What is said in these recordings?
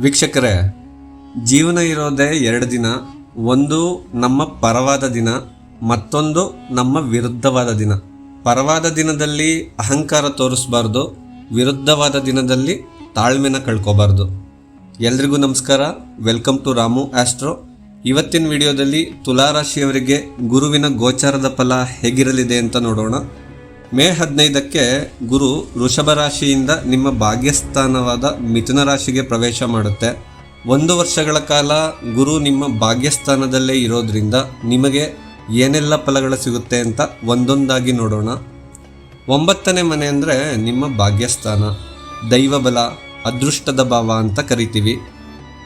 ವೀಕ್ಷಕರೇ, ಜೀವನ ಇರೋದೇ ಎರಡು ದಿನ, ಒಂದು ನಮ್ಮ ಪರವಾದ ದಿನ, ಮತ್ತೊಂದು ನಮ್ಮ ವಿರುದ್ಧವಾದ ದಿನ. ಪರವಾದ ದಿನದಲ್ಲಿ ಅಹಂಕಾರ ತೋರಿಸ್ಬಾರ್ದು, ವಿರುದ್ಧವಾದ ದಿನದಲ್ಲಿ ತಾಳ್ಮೆನ ಕಳ್ಕೊಬಾರ್ದು. ಎಲ್ರಿಗೂ ನಮಸ್ಕಾರ, ವೆಲ್ಕಮ್ ಟು ರಾಮು ಆಸ್ಟ್ರೋ. ಇವತ್ತಿನ ವಿಡಿಯೋದಲ್ಲಿ ತುಲಾರಾಶಿಯವರಿಗೆ ಗುರುವಿನ ಗೋಚಾರದ ಫಲ ಹೇಗಿರಲಿದೆ ಅಂತ ನೋಡೋಣ. ಮೇ ಹದಿನೈದಕ್ಕೆ ಗುರು ವೃಷಭ ರಾಶಿಯಿಂದ ನಿಮ್ಮ ಭಾಗ್ಯಸ್ಥಾನವಾದ ಮಿಥುನ ರಾಶಿಗೆ ಪ್ರವೇಶ ಮಾಡುತ್ತೆ. ಒಂದು ವರ್ಷಗಳ ಕಾಲ ಗುರು ನಿಮ್ಮ ಭಾಗ್ಯಸ್ಥಾನದಲ್ಲೇ ಇರೋದ್ರಿಂದ ನಿಮಗೆ ಏನೆಲ್ಲ ಫಲಗಳು ಸಿಗುತ್ತೆ ಅಂತ ಒಂದೊಂದಾಗಿ ನೋಡೋಣ. ಒಂಬತ್ತನೇ ಮನೆ ಅಂದರೆ ನಿಮ್ಮ ಭಾಗ್ಯಸ್ಥಾನ. ದೈವಬಲ, ಅದೃಷ್ಟದ ಭಾವ ಅಂತ ಕರಿತೀವಿ.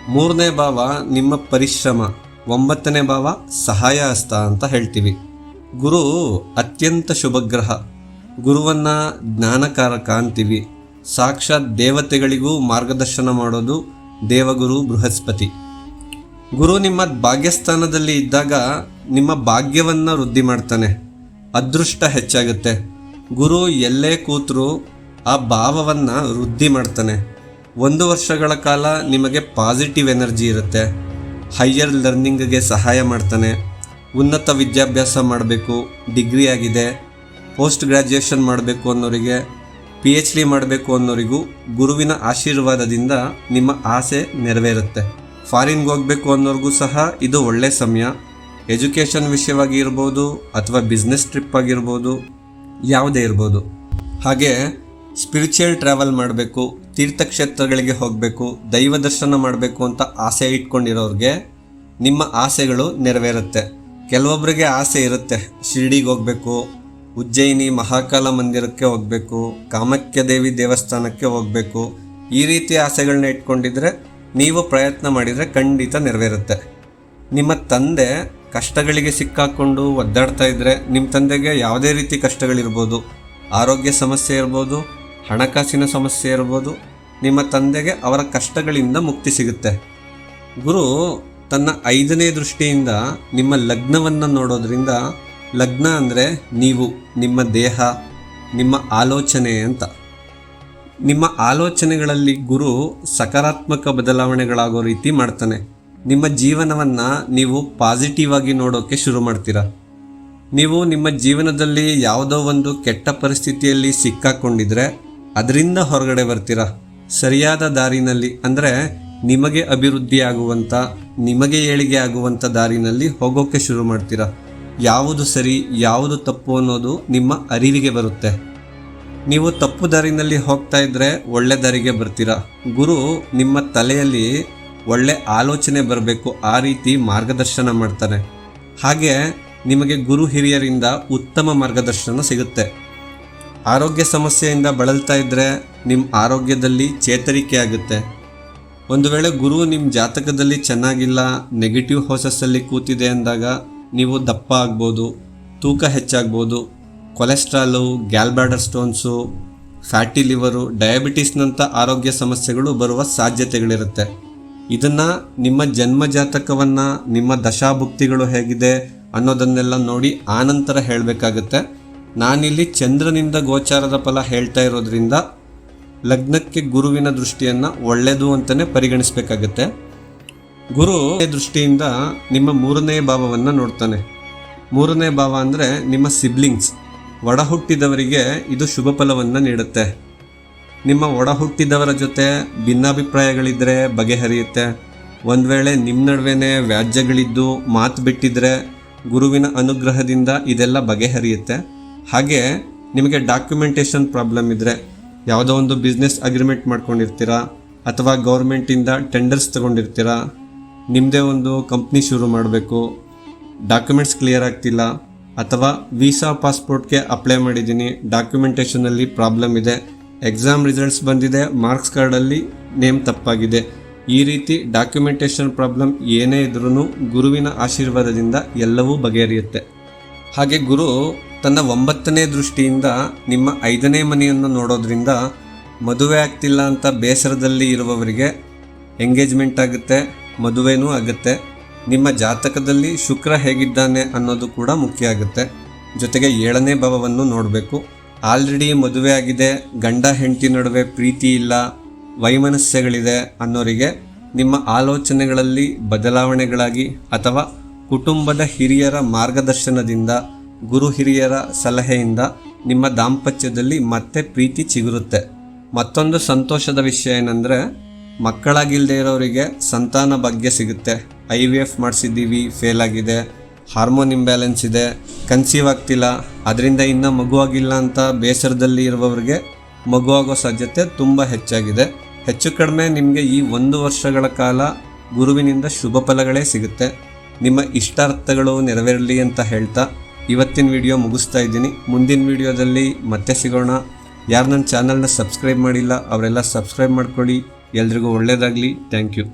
ಮೂರನೇ ಭಾವ ನಿಮ್ಮ ಪರಿಶ್ರಮ. ಒಂಬತ್ತನೇ ಭಾವ ಸಹಾಯ ಹಸ್ತ ಅಂತ ಹೇಳ್ತೀವಿ. ಗುರು ಅತ್ಯಂತ ಶುಭಗ್ರಹ ಗುರುವನ್ನ ಜ್ಞಾನಕಾರಕ ಕಾಣ್ತೀವಿ. ಸಾಕ್ಷಾತ್ ದೇವತೆಗಳಿಗೂ ಮಾರ್ಗದರ್ಶನ ಮಾಡೋದು ದೇವಗುರು ಬೃಹಸ್ಪತಿ. ಗುರು ನಿಮ್ಮ ಭಾಗ್ಯಸ್ಥಾನದಲ್ಲಿ ಇದ್ದಾಗ ನಿಮ್ಮ ಭಾಗ್ಯವನ್ನ ವೃದ್ಧಿ ಮಾಡ್ತಾನೆ. ಅದೃಷ್ಟ ಹೆಚ್ಚಾಗುತ್ತೆ. ಗುರು ಎಲ್ಲೇ ಕೂತರೂ ಆ ಭಾವವನ್ನ ವೃದ್ಧಿ ಮಾಡ್ತಾನೆ. ಒಂದು ವರ್ಷಗಳ ಕಾಲ ನಿಮಗೆ ಪಾಸಿಟಿವ್ ಎನರ್ಜಿ ಇರುತ್ತೆ. ಹೈಯರ್ ಲರ್ನಿಂಗ್ಗೆ ಸಹಾಯ ಮಾಡ್ತಾನೆ. ಉನ್ನತ ವಿದ್ಯಾಭ್ಯಾಸ ಮಾಡಬೇಕು. ಡಿಗ್ರಿ ಆಗಿದೆ. ಪೋಸ್ಟ್ ಗ್ರ್ಯಾಜುಯೇಷನ್ ಮಾಡಬೇಕು ಅನ್ನೋರಿಗೆ ಪಿ ಎಚ್ ಡಿ ಮಾಡಬೇಕು ಅನ್ನೋರಿಗೂ ಗುರುವಿನ ಆಶೀರ್ವಾದದಿಂದ ನಿಮ್ಮ ಆಸೆ ನೆರವೇರುತ್ತೆ. ಫಾರಿನ್ಗೆ ಹೋಗಬೇಕು ಅನ್ನೋರಿಗೂ ಸಹ ಇದು ಒಳ್ಳೆ ಸಮಯ. ಎಜುಕೇಷನ್ ವಿಷಯವಾಗಿ ಇರ್ಬೋದು ಅಥವಾ ಬಿಸ್ನೆಸ್ ಟ್ರಿಪ್ ಆಗಿರ್ಬೋದು, ಯಾವುದೇ ಇರ್ಬೋದು. ಹಾಗೆ ಸ್ಪಿರಿಚುವಲ್ ಟ್ರಾವೆಲ್ ಮಾಡಬೇಕು, ತೀರ್ಥಕ್ಷೇತ್ರಗಳಿಗೆ ಹೋಗಬೇಕು, ದೈವ ದರ್ಶನ ಮಾಡಬೇಕು ಅಂತ ಆಸೆ ಇಟ್ಕೊಂಡಿರೋರಿಗೆ ನಿಮ್ಮ ಆಸೆಗಳು ನೆರವೇರುತ್ತೆ. ಕೆಲವೊಬ್ಬರಿಗೆ ಆಸೆ ಇರುತ್ತೆ, ಶಿರ್ಡಿಗೆ ಹೋಗಬೇಕು ಉಜ್ಜಯಿನಿ ಮಹಾಕಾಲ ಮಂದಿರಕ್ಕೆ ಹೋಗಬೇಕು ಕಾಮಾಖ್ಯ ದೇವಿ ದೇವಸ್ಥಾನಕ್ಕೆ ಹೋಗಬೇಕು. ಈ ರೀತಿ ಆಸೆಗಳನ್ನ ಇಟ್ಕೊಂಡಿದ್ರೆ ನೀವು ಪ್ರಯತ್ನ ಮಾಡಿದರೆ ಖಂಡಿತ ನೆರವೇರುತ್ತೆ. ನಿಮ್ಮ ತಂದೆ ಕಷ್ಟಗಳಿಗೆ ಸಿಕ್ಕಾಕೊಂಡು ಒದ್ದಾಡ್ತಾ ಇದ್ರೆ ನಿಮ್ಮ ತಂದೆಗೆ ಯಾವುದೇ ರೀತಿ ಕಷ್ಟಗಳಿರ್ಬೋದು. ಆರೋಗ್ಯ ಸಮಸ್ಯೆ ಇರ್ಬೋದು, ಹಣಕಾಸಿನ ಸಮಸ್ಯೆ ಇರ್ಬೋದು, ನಿಮ್ಮ ತಂದೆಗೆ ಅವರ ಕಷ್ಟಗಳಿಂದ ಮುಕ್ತಿ ಸಿಗುತ್ತೆ. ಗುರು ತನ್ನ ಐದನೇ ದೃಷ್ಟಿಯಿಂದ ನಿಮ್ಮ ಲಗ್ನವನ್ನು ನೋಡೋದ್ರಿಂದ ಲಗ್ನ ಅಂದರೆ ನೀವು, ನಿಮ್ಮ ದೇಹ, ನಿಮ್ಮ ಆಲೋಚನೆ ಅಂತ. ನಿಮ್ಮ ಆಲೋಚನೆಗಳಲ್ಲಿ ಗುರು ಸಕಾರಾತ್ಮಕ ಬದಲಾವಣೆಗಳಾಗೋ ರೀತಿ ಮಾಡ್ತಾನೆ. ನಿಮ್ಮ ಜೀವನವನ್ನು ನೀವು ಪಾಸಿಟಿವ್ ಆಗಿ ನೋಡೋಕ್ಕೆ ಶುರು ಮಾಡ್ತೀರಾ? ನೀವು ನಿಮ್ಮ ಜೀವನದಲ್ಲಿ ಯಾವುದೋ ಒಂದು ಕೆಟ್ಟ ಪರಿಸ್ಥಿತಿಯಲ್ಲಿ ಸಿಕ್ಕಾಕೊಂಡಿದ್ರೆ ಅದರಿಂದ ಹೊರಗಡೆ ಬರ್ತೀರಾ? ಸರಿಯಾದ ದಾರಿನಲ್ಲಿ ಅಂದರೆ ನಿಮಗೆ ಅಭಿವೃದ್ಧಿ ಆಗುವಂಥ ನಿಮಗೆ ಏಳಿಗೆ ಆಗುವಂಥ ದಾರಿನಲ್ಲಿ ಹೋಗೋಕ್ಕೆ ಶುರು ಮಾಡ್ತೀರಾ? ಯಾವುದು ಸರಿ, ಯಾವುದು ತಪ್ಪು ಅನ್ನೋದು ನಿಮ್ಮ ಅರಿವಿಗೆ ಬರುತ್ತೆ. ನೀವು ತಪ್ಪು ದಾರಿನಲ್ಲಿ ಹೋಗ್ತಾ ಇದ್ರೆ ಒಳ್ಳೆ ದಾರಿಗೆ ಬರ್ತೀರಾ? ಗುರು, ನಿಮ್ಮ ತಲೆಯಲ್ಲಿ ಒಳ್ಳೆ ಆಲೋಚನೆ ಬರಬೇಕು, ಆ ರೀತಿ ಮಾರ್ಗದರ್ಶನ ಮಾಡ್ತಾರೆ ಹಾಗೆ ನಿಮಗೆ ಗುರು ಹಿರಿಯರಿಂದ ಉತ್ತಮ ಮಾರ್ಗದರ್ಶನ ಸಿಗುತ್ತೆ. ಆರೋಗ್ಯ ಸಮಸ್ಯೆಯಿಂದ ಬಳಲ್ತಾ ಇದ್ದರೆ ನಿಮ್ಮ ಆರೋಗ್ಯದಲ್ಲಿ ಚೇತರಿಕೆ ಆಗುತ್ತೆ. ಒಂದು ವೇಳೆ ಗುರು ನಿಮ್ಮ ಜಾತಕದಲ್ಲಿ ಚೆನ್ನಾಗಿಲ್ಲ ನೆಗೆಟಿವ್ ಹೌಸಸ್ಸಲ್ಲಿ ಕೂತಿದೆ ಅಂದಾಗ ನೀವು ದಪ್ಪ ಆಗ್ಬೋದು, ತೂಕ ಹೆಚ್ಚಾಗ್ಬೋದು cholesterol gallbladder stones fatty liver ಡಯಾಬಿಟಿಸ್ನಂಥ ಆರೋಗ್ಯ ಸಮಸ್ಯೆಗಳು ಬರುವ ಸಾಧ್ಯತೆಗಳಿರುತ್ತೆ. ಇದನ್ನು ನಿಮ್ಮ ಜನ್ಮ ಜಾತಕವನ್ನು ನಿಮ್ಮ ದಶಾಭುಕ್ತಿಗಳು ಹೇಗಿದೆ ಅನ್ನೋದನ್ನೆಲ್ಲ ನೋಡಿ ಆನಂತರ ಹೇಳಬೇಕಾಗತ್ತೆ. ನಾನಿಲ್ಲಿ ಚಂದ್ರನಿಂದ ಗೋಚಾರದ ಫಲ ಹೇಳ್ತಾ ಇರೋದ್ರಿಂದ ಲಗ್ನಕ್ಕೆ ಗುರುವಿನ ದೃಷ್ಟಿಯನ್ನು ಒಳ್ಳೆಯದು ಅಂತಲೇ ಪರಿಗಣಿಸಬೇಕಾಗತ್ತೆ. ಗುರು ದೃಷ್ಟಿಯಿಂದ ನಿಮ್ಮ ಮೂರನೇ ಭಾವವನ್ನು ನೋಡ್ತಾನೆ. ಮೂರನೇ ಭಾವ ಅಂದರೆ ನಿಮ್ಮ ಸಿಬ್ಲಿಂಗ್ಸ್ ಒಡ ಹುಟ್ಟಿದವರಿಗೆ ಇದು ಶುಭ ಫಲವನ್ನು ನೀಡುತ್ತೆ. ನಿಮ್ಮ ಒಡ ಹುಟ್ಟಿದವರ ಜೊತೆ ಭಿನ್ನಾಭಿಪ್ರಾಯಗಳಿದ್ದರೆ ಬಗೆಹರಿಯುತ್ತೆ. ಒಂದು ವೇಳೆ ನಿಮ್ಮ ನಡುವೆನೇ ವ್ಯಾಜ್ಯಗಳಿದ್ದು ಮಾತು ಬಿಟ್ಟಿದ್ರೆ ಗುರುವಿನ ಅನುಗ್ರಹದಿಂದ ಇದೆಲ್ಲ ಬಗೆಹರಿಯುತ್ತೆ. ಹಾಗೆ ನಿಮಗೆ ಡಾಕ್ಯುಮೆಂಟೇಷನ್ ಪ್ರಾಬ್ಲಮ್ ಇದ್ದರೆ ಯಾವುದೋ ಒಂದು ಬಿಸ್ನೆಸ್ ಅಗ್ರಿಮೆಂಟ್ ಮಾಡ್ಕೊಂಡಿರ್ತೀರಾ ಅಥವಾ ಗೌರ್ಮೆಂಟಿಂದ ಟೆಂಡರ್ಸ್ ತಗೊಂಡಿರ್ತೀರಾ ನಿಮ್ಮದೇ ಒಂದು ಕಂಪ್ನಿ ಶುರು ಮಾಡಬೇಕು. ಡಾಕ್ಯುಮೆಂಟ್ಸ್ ಕ್ಲಿಯರ್ ಆಗ್ತಿಲ್ಲ. ಅಥವಾ ವೀಸಾ ಪಾಸ್ಪೋರ್ಟ್ಗೆ ಅಪ್ಲೈ ಮಾಡಿದ್ದೀನಿ. ಡಾಕ್ಯುಮೆಂಟೇಷನಲ್ಲಿ ಪ್ರಾಬ್ಲಮ್ ಇದೆ. ಎಕ್ಸಾಮ್ ರಿಸಲ್ಟ್ಸ್ ಬಂದಿದೆ. ಮಾರ್ಕ್ಸ್ ಕಾರ್ಡಲ್ಲಿ ನೇಮ್ ತಪ್ಪಾಗಿದೆ. ಈ ರೀತಿ ಡಾಕ್ಯುಮೆಂಟೇಷನ್ ಪ್ರಾಬ್ಲಮ್ ಏನೇ ಇದ್ರೂ ಗುರುವಿನ ಆಶೀರ್ವಾದದಿಂದ ಎಲ್ಲವೂ ಬಗೆಹರಿಯುತ್ತೆ. ಹಾಗೆ ಗುರು ತನ್ನ ಒಂಬತ್ತನೇ ದೃಷ್ಟಿಯಿಂದ ನಿಮ್ಮ ಐದನೇ ಮನೆಯನ್ನು ನೋಡೋದ್ರಿಂದ ಮದುವೆ ಆಗ್ತಿಲ್ಲ ಅಂತ ಬೇಸರದಲ್ಲಿ ಇರುವವರಿಗೆ ಎಂಗೇಜ್ಮೆಂಟ್ ಆಗುತ್ತೆ. ಮದುವೆನೂ ಆಗುತ್ತೆ. ನಿಮ್ಮ ಜಾತಕದಲ್ಲಿ ಶುಕ್ರ ಹೇಗಿದ್ದಾನೆ ಅನ್ನೋದು ಕೂಡ ಮುಖ್ಯ ಆಗುತ್ತೆ. ಜೊತೆಗೆ ಏಳನೇ ಭಾವವನ್ನು ನೋಡಬೇಕು. ಆಲ್ರೆಡಿ ಮದುವೆ ಆಗಿದೆ, ಗಂಡ ಹೆಂಡತಿ ನಡುವೆ ಪ್ರೀತಿ ಇಲ್ಲ, ವೈಮನಸ್ಯಗಳಿದೆ ಅನ್ನೋರಿಗೆ ನಿಮ್ಮ ಆಲೋಚನೆಗಳಲ್ಲಿ ಬದಲಾವಣೆಗಳಾಗಿ ಅಥವಾ ಕುಟುಂಬದ ಹಿರಿಯರ ಮಾರ್ಗದರ್ಶನದಿಂದ, ಗುರು ಹಿರಿಯರ ಸಲಹೆಯಿಂದ ನಿಮ್ಮ ದಾಂಪತ್ಯದಲ್ಲಿ ಮತ್ತೆ ಪ್ರೀತಿ ಚಿಗುರುತ್ತೆ. ಮತ್ತೊಂದು ಸಂತೋಷದ ವಿಷಯ ಏನಂದರೆ ಮಕ್ಕಳಾಗಿಲ್ಲದೆ ಇರೋರಿಗೆ ಸಂತಾನ ಭಾಗ್ಯ ಸಿಗುತ್ತೆ. ಐ ವಿ ಎಫ್ ಮಾಡಿಸಿದ್ದೀವಿ, ಫೇಲ್ ಆಗಿದೆ, ಹಾರ್ಮೋನ್ ಇಂಬ್ಯಾಲೆನ್ಸ್ ಇದೆ, ಕನ್ಸೀವ್ ಆಗ್ತಿಲ್ಲ ಅದರಿಂದ ಇನ್ನೂ ಮಗುವಾಗಿಲ್ಲ ಅಂತ ಬೇಸರದಲ್ಲಿ ಇರುವವರಿಗೆ ಮಗುವಾಗೋ ಸಾಧ್ಯತೆ ತುಂಬ ಹೆಚ್ಚಾಗಿದೆ. ಹೆಚ್ಚು ಕಡಿಮೆ ನಿಮಗೆ ಈ ಒಂದು ವರ್ಷಗಳ ಕಾಲ ಗುರುವಿನಿಂದ ಶುಭ ಫಲಗಳೇ ಸಿಗುತ್ತೆ. ನಿಮ್ಮ ಇಷ್ಟಾರ್ಥಗಳು ನೆರವೇರಲಿ ಅಂತ ಹೇಳ್ತಾ ಇವತ್ತಿನ ವಿಡಿಯೋ ಮುಗಿಸ್ತಾ ಇದ್ದೀನಿ. ಮುಂದಿನ ವಿಡಿಯೋದಲ್ಲಿ ಮತ್ತೆ ಸಿಗೋಣ. ಯಾರು ನನ್ನ ಚಾನಲ್ನ ಸಬ್ಸ್ಕ್ರೈಬ್ ಮಾಡಿಲ್ಲ, ಅವರೆಲ್ಲ ಸಬ್ಸ್ಕ್ರೈಬ್ ಮಾಡ್ಕೊಳ್ಳಿ. ಎಲ್ರಿಗೂ ಒಳ್ಳೆಯದಾಗಲಿ ಥ್ಯಾಂಕ್ ಯು